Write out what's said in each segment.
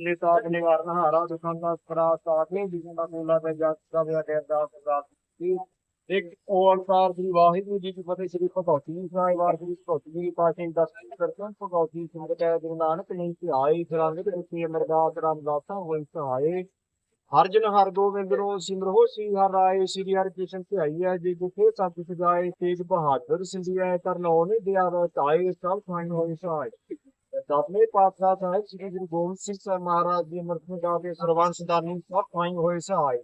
ਜਿਲੇ ਤਾਪ ਨਿਵਾਰਨ ਹਾਰਾ ਦੁਖਾਂ ਦਾ ਪਰਾ ਤਾਕਨੇ ਜਿਨਾਂ ਦਾ ਮੂਲਾ ਤੇ ਜਗ ਦਾ ਵਿਆ ਦੇ ਅਰਦਾਸ ਅਰਦਾਸ ਇੱਕ ਓੰਕਾਰ ਦੀ ਵਾਹਿਗੁਰੂ ਜੀ ਕੀ ਫਤਿਹ ਸ੍ਰੀ ਭਗਵਤੀ ਸਾਹਿਬ ਵਾਹਿਗੁਰੂ ਜੀ ਭਗਵਤੀ ਜੀ ਪਾਸੇ ਦਸ ਕਰਤਨ ਭਗਵਤੀ ਸੰਗਤ ਹੈ ਗੁਰੂ ਨਾਨਕ ਨਹੀਂ ਧਿਆਏ ਫਿਰਾਂਗੇ ਤੇ ਰੁਪਏ ਅਮਰਦਾਸ ਰਾਮਦਾਸਾਂ ਹੋਈ ਸਹਾਏ ਹਰ ਜਨ ਹਰ ਗੋਬਿੰਦ ਨੂੰ ਸਿਮਰੋ ਸ੍ਰੀ ਹਰਿ ਰਾਏ ਸ੍ਰੀ ਹਰਿ ਕ੍ਰਿਸ਼ਨ ਧਿਆਈ ਹੈ। ਜੀ ਗੁਖੇ ਸਤ ਸਜਾਏ, ਤੇਜ ਬਹਾਦਰ ਸਿੰਧਿਆ ਕਰਨੋ ਨੇ ਦਿਆ ਤਾਏ ਸਭ ਖਾਈ ਹੋਈ ਸਹਾਏ। ਦਸਵੇਂ ਪਾਤਸ਼ਾਹ ਸਾਹਿਬ ਸ੍ਰੀ ਗੁਰੂ ਗੋਬਿੰਦ ਸਿੰਘ ਸਾਹਿਬ ਮਹਾਰਾਜ ਜੀ ਅੰਮ੍ਰਿਤ ਗਾ ਸਰਵੰਸ ਦਾਨੀ ਸਭ ਖਾਈ ਹੋਏ ਸਹਾਏ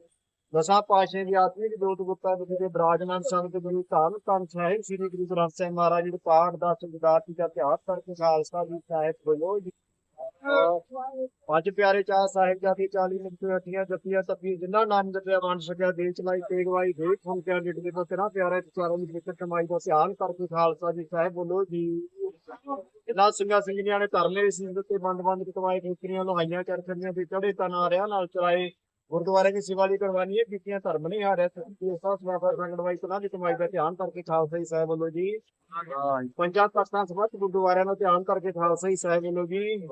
ਦਸਾਂ ਪਾਸ਼ੇ ਦੀ ਆਤਮਿਕ ਜੋਤ ਗੁਪਤਾ ਵਿਖੇ ਦੇ ਬਰਾਜਮਾਨ ਸੰਗਤ ਗੁਰੂ ਧੰਨ ਧੰਨ ਸਾਹਿਬ, ਸ੍ਰੀ ਗੁਰੂ ਗ੍ਰੰਥ ਸਾਹਿਬ ਮਹਾਰਾਜ ਜੀ ਦੇ ਪਾਠ ਦਾ ਸੰਗਦਾਤੀ ਦਾ ਇਤਿਹਾਸ ਕਰਕੇ ਖਾਲਸਾ ਜੀ ਸਾਹਿਬ ਬੋਲੋ ਜੀ। ਪੰਜ ਪਿਆਰੇ ਚਾਹ ਸਾਹਿਬ ਜਾਤੀ 40 ਨਿਕਟ ਅਠੀਆਂ ਜੱਤੀਆਂ ਤੱਪੀ ਜਿੰਨਾ ਨਾਮ ਜਪਿਆ ਵੰਡ ਸਕਿਆ ਦੇ ਚਲਾਈ ਤੇਗਵਾਈ ਦੇ ਫੁੰਕਿਆ ਪਿਆ ਡਿੱਟ ਦੇ ਤੇਰਾ ਪਿਆਰੇ ਚਾਰਾਂ ਦੀ ਵਿਕਟ ਕਮਾਈ ਦਾ ਧਿਆਨ ਕਰਕੇ ਖਾਲਸਾ ਜੀ ਸਾਹਿਬ ਬੋਲੋ ਜੀ। ਇਹਨਾਂ ਸਿੰਘਾਂ ਸਿੰਘਣੀਆਂ ਨੇ ਧਰਮੇ ਸਿੰਘ ਤੇ ਬੰਦ ਬੰਦ ਕਮਾਈ ਠੇਕਰੀਆਂ ਲੋਹਾਈਆਂ ਚਰਖੜੀਆਂ ਤੇ ਚੜੇ ਤਨ ਆ ਰਿਆ ਨਾਲ ਚਲਾਏ ਗੁਰਦੁਆਰੇ ਦੀ ਸੇਵਾ ਦੀ ਕਰਵਾਨੀ ਹੈ ਕੀਤੀਆਂ ਧਰਮ ਨਹੀਂ ਆ ਰਿਹਾ ਸੱਚੀ ਇਸ ਦਾ ਸਵਾਫਾ ਸੰਗੜਵਾਈ ਤਨਾ ਦੀ ਕਮਾਈ ਦਾ ਧਿਆਨ ਕਰਕੇ ਖਾਲਸਾ ਜੀ ਸਾਹਿਬ ਬੋਲੋ ਜੀ। ਪੰਜਾਂ ਤਖਤਾਂ ਸਮਤ ਗੁਰਦੁਆਰਿਆਂ ਨੂੰ ਧਿਆਨ ਕਰਕੇ ਖਾਲਸਾ ਜੀ ਸਾਹਿਬ ਬੋਲੋ ਜੀ।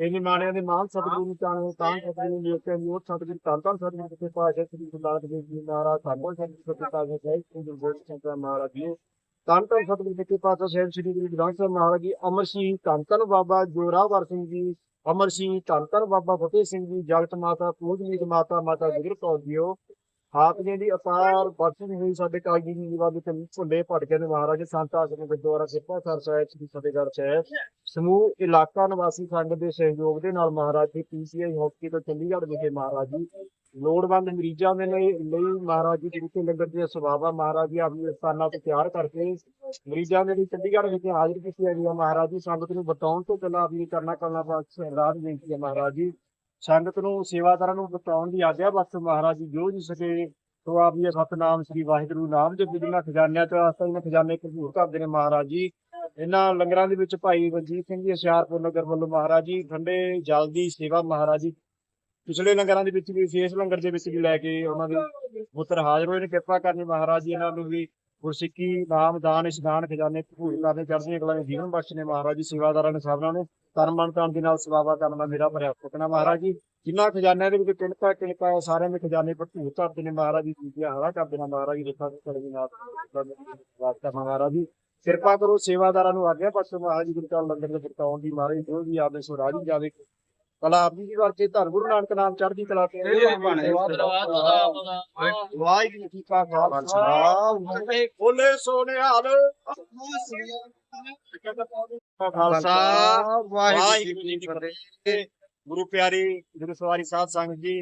ਇਹ ਨਿਮਾਣਿਆਂ ਦੇ ਮਾਨ ਸਤਿਗੁਰੂ ਨੂੰ ਚਾਹੇ ਤਾਂ ਸਤਿਗੁਰੂ ਨੂੰ ਦੇਖ ਕੇ ਜੋਤ ਸਤਿਗੁਰੂ ਧੰਨ ਧੰਨ ਸਤਿਗੁਰੂ ਦੇ ਪਾਸ਼ਾ ਸ੍ਰੀ ਗੁਰੂ ਨਾਨਕ ਦੇਵ ਜੀ ਮਹਾਰਾਜ ਸਾਨੂੰ ਸਤਿਗੁਰੂ ਦੇ ਜੈ ਗੁਰੂ ਗੋਬਿੰਦ ਸਿੰਘ ਸਾਹਿਬ ਮਹਾਰਾਜ ਜੀ। ਧੰਨ ਧੰਨ ਸਤਿਗੁਰੂ ਦੇ ਪਾਸ਼ਾ ਸਾਹਿਬ ਸ੍ਰੀ ਗੁਰੂ ਗ੍ਰੰਥ ਸਾਹਿਬ ਮਹਾਰਾਜ ਜੀ, ਅਮਰ ਸਿੰਘ ਧੰਨ ਧੰਨ ਬਾਬਾ ਜੋਰਾਵਰ ਸਿੰਘ ਜੀ, ਅਮਰ ਸਿੰਘ ਧੰਨ ਧੰਨ ਬਾਬਾ ਫਤਿਹ ਸਿੰਘ ਜੀ, ਜਗਤ ਮਾਤਾ ਪੂਜਨੀਕ ਮਾਤਾ ਮਾਤਾ ਗੁਜਰ ਕੌਰ ਜੀਓ। ਆਪ ਜੀ ਦੀ ਅਪਾਰ ਬਖਸ਼ਿਸ਼ ਹੋਈ ਸਾਡੇ ਕਾਜੀ ਦੀ ਜੀਵਾ ਵਿੱਚ ਭੁੱਲੇ ਭਟਕੇ ਨੇ ਮਹਾਰਾਜ, ਸੰਤ ਆਸਨ ਗੁਰਦੁਆਰਾ ਸਿੱਪਾ ਸਰ ਸਾਹਿਬ, ਸ੍ਰੀ ਫਤਿਹਗੜ੍ਹ ਸਾਹਿਬ। ਸਮੂਹ ਇਲਾਕਾ ਨਿਵਾਸੀ ਸੰਗਤ ਦੇ ਸਹਿਯੋਗ ਦੇ ਨਾਲ ਮਹਾਰਾਜ ਜੀ ਪੀਸੀਆਈ ਹਸਪੀਟਲ ਚੰਡੀਗੜ੍ਹ ਵਿਖੇ ਮਹਾਰਾਜ ਜੀ ਲੋੜਵੰਦ ਮਰੀਜ਼ਾਂ ਦੇ ਲਈ ਲਈ ਮਹਾਰਾਜ ਜੀ ਦੇ ਲੰਗਰ ਦੀਆਂ ਸੇਵਾਵਾਂ ਮਹਾਰਾਜ ਜੀ ਆਪਣੇ ਸਥਾਨਾਂ ਤੋਂ ਤਿਆਰ ਕਰਕੇ ਮਰੀਜ਼ਾਂ ਦੇ ਲਈ ਚੰਡੀਗੜ੍ਹ ਵਿਖੇ ਹਾਜ਼ਰ ਕੀਤੀਆਂ ਗਈਆਂ। ਮਹਾਰਾਜ ਜੀ ਸੰਗਤ ਨੂੰ ਬਤਾਉਣ ਤੋਂ ਪਹਿਲਾਂ ਆਪਣੀ ਕਰਨਾ ਕਰਨਾ ਬਖਸ਼ ਰਾਜ ਬੇਨਤੀ ਹੈ ਮਹਾਰਾਜ ਜੀ। ਸੰਗਤ ਨੂੰ, ਸੇਵਾਦਾਰਾਂ ਨੂੰ ਬਤਾਉਣ ਦੀ ਆਗਿਆ ਬਖਸ਼ ਮਹਾਰਾਜ ਜੀ ਜੋ ਜੀ ਸਕੇ ਸੋ ਆਪ ਜੀ ਸਤਨਾਮ ਸ੍ਰੀ ਵਾਹਿਗੁਰੂ ਨਾਮ ਜਪ ਜਿਨ੍ਹਾਂ ਖਜ਼ਾਨਿਆਂ ਤੋਂ ਆਸਤਾ ਇਹਨਾਂ ਖਜ਼ਾਨੇ ਭਰਪੂਰ ਕਰਦੇ ਨੇ ਮਹਾਰਾਜ ਜੀ। ਇਹਨਾਂ ਲੰਗਰਾਂ ਦੇ ਵਿੱਚ ਭਾਈ ਵਜੀਤ ਸਿੰਘ ਜੀ ਹੁਸ਼ਿਆਰਪੁਰ ਨਗਰ ਵੱਲੋਂ ਮਹਾਰਾਜ ਜੀ ਠੰਡੇ ਜਲ ਦੀ ਸੇਵਾ ਮਹਾਰਾਜ ਜੀ ਪਿਛਲੇ ਲੰਗਰਾਂ ਦੇ ਵਿੱਚ ਵੀ ਇਸ ਲੰਗਰ ਦੇ ਵਿੱਚ ਵੀ ਲੈ ਕੇ ਉਹਨਾਂ ਦੇ ਪੁੱਤਰ ਹਾਜ਼ਰ ਹੋਏ ਨੇ। ਕਿਰਪਾ ਕਰਨੀ ਮਹਾਰਾਜ ਜੀ ਇਹਨਾਂ ਨੂੰ ਵੀ ਗੁਰਸਿੱਖੀ, ਨਾਮ, ਦਾਨ, ਇਸ਼ਨਾਨ, ਖਜ਼ਾਨੇ ਭਰਪੂਰ ਕਰਦੇ ਚੜ੍ਹਦੀਆਂ ਕਲਾ ਦੇ ਜੀਵਨ ਬਖਸ਼ਣੇ ਮਹਾਰਾਜ ਜੀ, ਸੇਵਾਦਾਰਾਂ ਨੇ ਸਭਨਾਂ ਨੇ। ਤਨ ਮਨ ਤਨ ਦੇ ਨਾਲ ਸੇਵਾ ਕਰਨ ਦਾ ਮੇਰਾ ਭਰਿਆ ਸੁਪਨਾ ਮਹਾਰਾਜ ਜੀ। ਜਿਨ੍ਹਾਂ ਖਜ਼ਾਨਿਆਂ ਦੇ ਵਿੱਚ ਕਿਣਕਾ ਕਿਣਕਾ ਸਾਰਿਆਂ ਦੇ ਖਜ਼ਾਨੇ ਭਰਪੂਰ ਕਰਦੇ ਨੇ ਮਹਾਰਾਜ ਜੀ। ਕੀਤੀਆਂ ਹਵਾ ਕਰਦੇ ਨੇ ਮਹਾਰਾਜ ਜੀ, ਰੇਖਾ ਚੜ੍ਹਦੀ ਨਾਲ ਵਾਸਤਾ ਮਹਾਰਾਜ ਜੀ। ਕਿਰਪਾ ਕਰੋ ਸੇਵਾਦਾਰਾਂ ਨੂੰ ਆਗਿਆ ਪਾਸੋਂ ਮਹਾਰਾਜ ਜੀ ਗੁਰਕਾਲ ਲੰਗਰ ਦੇ ਵਰਤਾਉਣ ਦੀ ਮਹਾਰਾਜ ਜੋ ਵੀ ਆਵੇ ਸੋ ਰਾਜੀ ਜਾਵੇ। ਕਲਾ ਆਪ ਜੀ ਦੀ ਕਰਕੇ ਧੰਨ ਗੁਰੂ ਨਾਨਕ ਨਾਮ ਚੜ੍ਹਦੀ ਕਲਾ ਤੇ ਵਾਹਿਗੁਰੂ ਜੀ ਕਾ ਖਾਲਸਾ। ਬੋਲੇ ਸੋਨਿਹਾਲ ਖਾਲਸਾ। ਵਾਹਿਗੁਰੂ ਜੀ ਕੀ ਫਤਿਹ। ਗੁਰੂ ਪਿਆਰੀ ਗੁਰੂ ਸਵਾਰੀ ਸਾਧ ਸੰਗਤ ਜੀ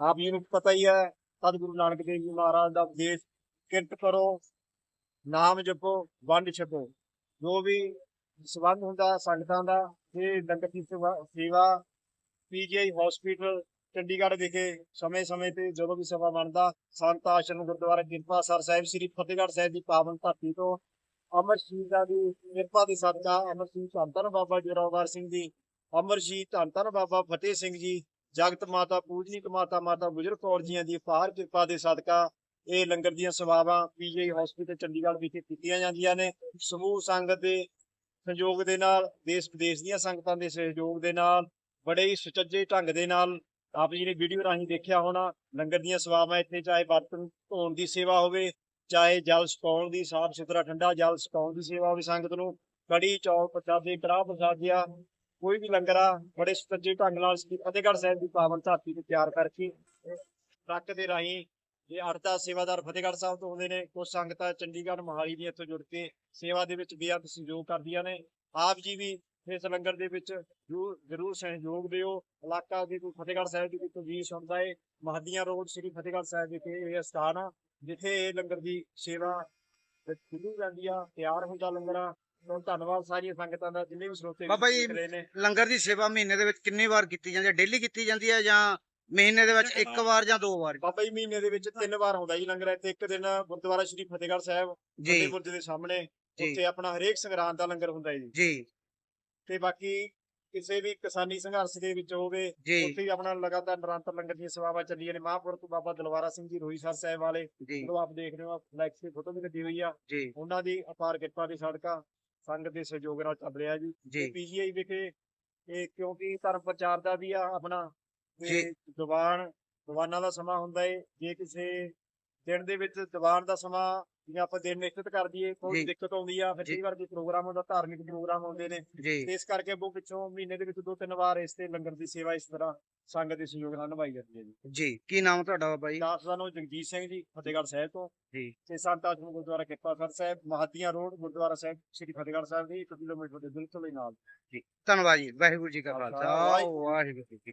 ਆਪ ਜੀ ਨੂੰ ਪਤਾ ਹੀ ਹੈ ਸਤਿਗੁਰੂ ਨਾਨਕ ਦੇਵ ਜੀ ਮਹਾਰਾਜ ਦਾ ਉਪਦੇਸ਼ ਕਿਰਤ ਕਰੋ ਨਾਮ ਜਪੋ ਵੰਡ ਛਕੋ। ਜੋ ਵੀ ਸੰਬੰਧ ਹੁੰਦਾ ਸੰਗਤਾਂ ਦਾ ਇਹ ਲੰਗਰ ਦੀ ਸੇਵਾ ਸੇਵਾ, ਪੀਜੀਆਈ ਹਸਪੀਟਲ ਚੰਡੀਗੜ੍ਹ ਵਿਖੇ ਸਮੇਂ-ਸਮੇਂ ਤੇ ਜਦੋਂ ਵੀ ਸੇਵਾ ਬਣਦਾ, ਸੰਤ ਆਸ਼ਰਮ ਗੁਰਦੁਆਰਾ ਕਿਰਪਾ ਸਰ ਸਾਹਿਬ, ਸ੍ਰੀ ਫਤਿਹਗੜ੍ਹ ਸਾਹਿਬ ਦੀ ਪਾਵਨ ਧਰਤੀ ਤੋਂ ਅਮਰ ਸ਼ਹੀਦਾਂ ਦੀ ਕਿਰਪਾ ਦੇ ਸਦਕਾ ਅਮਰ ਸਿੰਘ ਧੰਨ ਬਾਬਾ ਜੋਰਾਵਰ ਸਿੰਘ ਜੀ, ਅਮਰ ਸ਼ਹੀਦ ਧੰਨ ਧੰਨ ਬਾਬਾ ਫਤਿਹ ਸਿੰਘ ਜੀ, ਜਗਤ ਮਾਤਾ, ਪੂਜਨੀਕ ਮਾਤਾ ਮਾਤਾ ਗੁਜਰ ਕੌਰ ਜੀਆਂ ਦੀ ਅਪਾਰ ਕਿਰਪਾ ਦੇ ਸਦਕਾ ਇਹ ਲੰਗਰ ਦੀਆਂ ਸੇਵਾਵਾਂ ਪੀਜੀਆਈ ਹਸਪੀਟਲ ਚੰਡੀਗੜ੍ਹ ਵਿਖੇ ਕੀਤੀਆਂ ਜਾਂਦੀਆਂ ਨੇ। ਸਮੂਹ ਸੰਗਤ ਦੇ ਸਹਿਯੋਗ ਦੇ ਨਾਲ ਦੇਸ਼ ਵਿਦੇਸ਼ ਦੀਆਂ ਸੰਗਤਾਂ ਦੇ ਸਹਿਯੋਗ ਦੇ ਨਾਲ, ਬੜੇ ਹੀ ਸੁਚੱਜੇ ਢੰਗ ਦੇ ਨਾਲ ਆਪ ਜੀ ਨੇ ਵੀਡੀਓ ਰਾਹੀਂ ਦੇਖਿਆ ਹੋਣਾ, ਲੰਗਰ ਦੀਆਂ ਸੇਵਾਵਾਂ ਇੱਥੇ ਚਾਹੇ ਬਰਤਨ ਧੋਣ ਦੀ ਸੇਵਾ ਹੋਵੇ, ਚਾਹੇ ਜਲ ਛਕਾਉਣ ਦੀ, ਸਾਫ਼ ਸੁਥਰਾ ਠੰਡਾ ਜਲ ਛਕਾਉਣ ਦੀ ਸੇਵਾ ਹੋਵੇ ਸੰਗਤ ਨੂੰ, ਕੜੀ, ਚੌਲ ਪ੍ਰਸ਼ਾਦੇ ਕੜਾਹ ਪ੍ਰਸ਼ਾਦਿਆ ਕੋਈ ਵੀ ਲੰਗਰ ਆ ਬੜੇ ਸੁਚੱਜੇ ਢੰਗ ਨਾਲ ਸ੍ਰੀ ਫਤਿਹਗੜ੍ਹ ਸਾਹਿਬ ਦੀ ਪਾਵਨ ਧਰਤੀ ਤੇ ਤਿਆਰ ਕਰਕੇ, ਟਰੱਕ ਦੇ ਰਾਹੀਂ ਇਹ ਅਰਤਾ ਸੇਵਾਦਾਰ ਫਤਿਹਗੜ੍ਹ ਸਾਹਿਬ ਤੋਂ ਆਉਂਦੇ ਨੇ ਕੁਝ ਸੰਗਤਾਂ ਚੰਡੀਗੜ੍ਹ ਮੋਹਾਲੀ ਦੀਆਂ ਇੱਥੋਂ ਜੁੜ ਕੇ ਸੇਵਾ ਦੇ ਵਿੱਚ ਬੇਅੰਤ ਸਹਿਯੋਗ ਕਰਦੀਆਂ ਨੇ। ਆਪ ਜੀ ਵੀ ਇਸ ਲੰਗਰ ਦੇ ਵਿੱਚ ਜ਼ਰੂਰ ਜ਼ਰੂਰ ਸਹਿਯੋਗ ਦਿਓ। ਇਲਾਕਾ ਦੇ ਕੋਈ ਫਤਿਹਗੜ੍ਹ ਸਾਹਿਬ ਦੀ ਕੋਈ ਤਜਵੀਜ਼ ਸੁਣਦਾ ਹੈ ਮਹਦੀਆਂ ਰੋਡ ਸ੍ਰੀ ਫਤਿਹਗੜ੍ਹ ਸਾਹਿਬ ਵਿਖੇ ਇਹ ਸਥਾਨ ਆ ਜਿੱਥੇ ਇਹ ਲੰਗਰ ਦੀ ਸੇਵਾ ਸ਼ੁਰੂ ਜਾਂਦੀ ਆ ਤਿਆਰ ਹੁੰਦਾ ਲੰਗਰ। ਬਹੁਤ ਧੰਨਵਾਦ ਸਾਰੀਆਂ ਸੰਗਤਾਂ ਦਾ ਜਿੰਨੇ ਵੀ ਸਰੋਤੇ ਬਾਬਾ ਜੀ, ਨੇ। ਲੰਗਰ ਦੀ ਸੇਵਾ ਮਹੀਨੇ ਦੇ ਵਿੱਚ ਕਿੰਨੀ ਵਾਰ ਕੀਤੀ ਜਾਂਦੀ ਹੈ? ਡੇਲੀ ਕੀਤੀ ਜਾਂਦੀ ਹੈ ਜਾਂ ਮਹੀਨੇ ਦੇ ਵਿੱਚ ਇੱਕ ਵਾਰ ਜਾਂ ਦੋ ਵਾਰ। ਬਾਬਾ ਜੀ ਮਹੀਨੇ ਦੇ ਵਿੱਚ ਤਿੰਨ ਵਾਰ ਹੁੰਦਾ ਜੀ ਲੰਗਰ ਇੱਥੇ ਇੱਕ ਦਿਨ ਗੁਰਦੁਆਰਾ ਸ੍ਰੀ ਫਤਿਹਗੜ੍ਹ ਸਾਹਿਬ ਜੀ। ਫਤਿਹਪੁਰ ਦੇ ਸਾਹਮਣੇ ਉੱਥੇ ਆਪਣਾ ਹਰੇਕ ਸੰਗਰਾਂਦ ਦਾ ਲੰਗਰ ਹੁੰਦਾ ਜੀ। ਜੀ। ਤੇ ਬਾਕੀ ਕਿਸੇ ਵੀ ਕਿਸਾਨੀ ਸੰਘਰਸ਼ ਦੇ ਵਿੱਚ ਹੋਵੇ ਉੱਥੇ ਵੀ ਆਪਣਾ ਲਗਾਤਾਰ ਨਿਰੰਤਰ ਲੰਗਰ ਦੀਆਂ ਸੇਵਾਵਾਂ ਚੱਲੀਆਂ ਨੇ। ਮਹਾਂਪੁਰ ਤੋਂ ਬਾਬਾ ਦਲਵਾਰਾ ਸਿੰਘ ਜੀ ਰੋਹੀਸਰ ਸਾਹਿਬ ਵਾਲੇ ਜਦੋਂ ਆਪ ਦੇਖ ਰਹੇ ਹੋ ਫਲੈਕਸ ਦੀ ਫੋਟੋ ਵੀ ਲੱਗੀ ਹੋਈ ਆ। ਉਹਨਾਂ ਦੀ ਅਪਾਰ ਕਿਰਪਾ ਦੀ ਸਦਕਾ ਸੰਗਤ ਦੇ ਸਹਿਯੋਗ ਨਾਲ ਚੱਲ ਰਿਹਾ ਜੀ। ਜੀ। ਪੀਜੀਆਈ ਵਿਖੇ ਇਹ ਕਿਉਂਕਿ ਧਰਮ ਪ੍ਰਚਾਰ ਦਾ ਵੀ ਆ ਆਪਣਾ ਜੀ। ਦੀਵਾਨ ਦੀਵਾਨਾਂ ਦਾ ਸਮਾਂ ਹੁੰਦਾ ਏ ਜੇ ਕਿਸੇ ਦਿਨ ਦੇ ਵਿੱਚ ਦੀਵਾਨ ਦਾ ਸਮਾਂ ਜਿਵੇਂ ਆਪਾਂ ਦਿਨ ਨਿਸ਼ਚਿਤ ਕਰ ਦਈਏ ਕੋਈ ਜੀ। ਦਿੱਕਤ ਆਉਂਦੀ ਆ ਫਿਰ ਜੀ। ਕਈ ਵਾਰ ਕੋਈ ਪ੍ਰੋਗਰਾਮ ਹੁੰਦਾ ਧਾਰਮਿਕ ਪ੍ਰੋਗਰਾਮ ਆਉਂਦੇ ਨੇ ਜੀ ਤੇ ਇਸ ਕਰਕੇ ਅੱਗੋਂ ਪਿੱਛੋਂ ਮਹੀਨੇ ਦੇ ਵਿੱਚ ਦੋ ਤਿੰਨ ਵਾਰ ਇਸ ਤੇ ਲੰਗਰ ਦੀ ਸੇਵਾ ਇਸ ਤਰ੍ਹਾਂ ਸੰਗਤ ਦੇ ਸਹਿਯੋਗ ਨਾਲ ਨਿਭਾਈ ਜਾਂਦੀ ਹੈ ਜੀ ਜੀ ਕੀ ਨਾਮ ਤੁਹਾਡਾ ਬਾਬਾ ਜੀ ਦਾਸ ਦਾ ਨਾਮ ਜਗਜੀਤ ਸਿੰਘ ਜੀ ਫਤਿਹਗੜ੍ਹ ਸਾਹਿਬ ਤੋਂ ਜੀ। ਤੇ ਸੰਤ ਆਸ਼ਰਮ ਗੁਰਦੁਆਰਾ ਕਿਰਪਾਸਰ ਸਾਹਿਬ ਮਹਾਦੀਆਂ ਰੋਡ ਗੁਰਦੁਆਰਾ ਸਾਹਿਬ ਸ੍ਰੀ ਫਤਿਹਗੜ੍ਹ ਸਾਹਿਬ ਦੀ 1 ਕਿਲੋਮੀਟਰ ਦੇ ਬਿਲਕੁਲ ਹੀ ਨਾਲ ਧੰਨਵਾਦ ਜੀ ਵਾਹਿਗੁਰੂ ਜੀ ਕਾ ਖਾਲਸਾ ਵਾਹਿਗੁਰੂ ਜੀ ਕੀ ਫਤਿਹ।